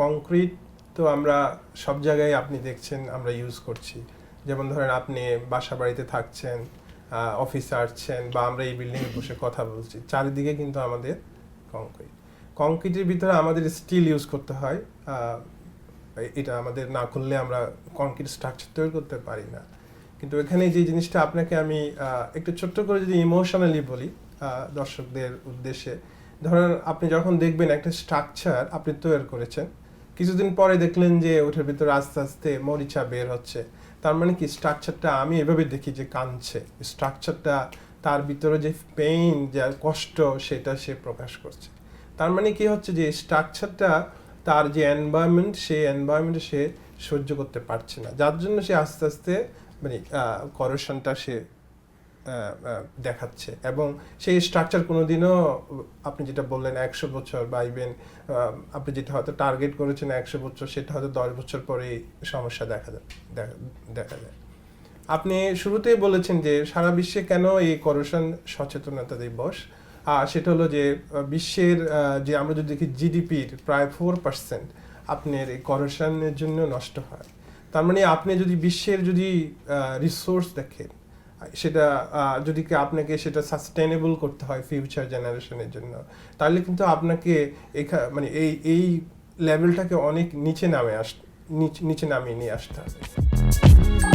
Concrete তো আমরা সব জায়গায় আপনি দেখছেন, আমরা ইউজ করছি। যেমন ধরেন আপনি বাসা বাড়িতে থাকছেন অফিসে আসছেন বা আমরা এই বিল্ডিংয়ে বসে কথা বলছি, চারিদিকে কিন্তু আমাদের কংক্রিট কংক্রিটের ভিতরে আমাদের স্টিল ইউজ করতে হয় এটা আমাদের না করলে আমরা কংক্রিট স্ট্রাকচার তৈরি করতে পারি না। কিন্তু এখানে যে জিনিসটা আপনাকে আমি একটু ছোট্ট করে যদি ইমোশনালি বলি দর্শকদের উদ্দেশ্যে, ধরেন আপনি যখন দেখবেন একটা স্ট্রাকচার আপনি তৈরি করেছেন কিছুদিন পরে দেখলেন যে ওটার ভিতরে আস্তে আস্তে মরিচা বের হচ্ছে। তার মানে কি স্ট্রাকচারটা আমি এভাবে দেখি যে কাঁদছে। স্ট্রাকচারটা তার ভিতরে যে পেইন যে কষ্ট, সেটা সে প্রকাশ করছে। তার মানে কি হচ্ছে যে স্ট্রাকচারটা তার যে এনভায়রনমেন্ট সেই এনভায়রনমেন্টে সে সহ্য করতে পারছে না। যার জন্য সে আস্তে আস্তে মানে করশনটা সে দেখাচ্ছে। এবং সেই স্ট্রাকচার কোনো দিনও আপনি যেটা বললেন, একশো বছর বা ইভেন আপনি যেটা হয়তো টার্গেট করেছেন একশো বছর, সেটা হয়তো দশ বছর পরেই সমস্যা দেখা যায়, দেখা- যায়। আপনি শুরুতেই বলেছেন যে সারা বিশ্বে কেন এই করশন সচেতনতা দিবস? আর সেটা হলো যে বিশ্বের যে আমরা যদি দেখি জিডিপির প্রায় ফোর পার্সেন্ট আপনার এই করশনের জন্য নষ্ট হয়। তার মানে আপনি যদি বিশ্বের যদি রিসোর্স দেখেন সেটা যদি আপনাকে সেটা সাস্টেনেবল করতে হয় ফিউচার জেনারেশনের জন্য, তাহলে কিন্তু আপনাকে এখা- মানে এই এই লেভেলটাকে অনেক নিচে নামে আস নিচে নামিয়ে নিয়ে আসতে হবে।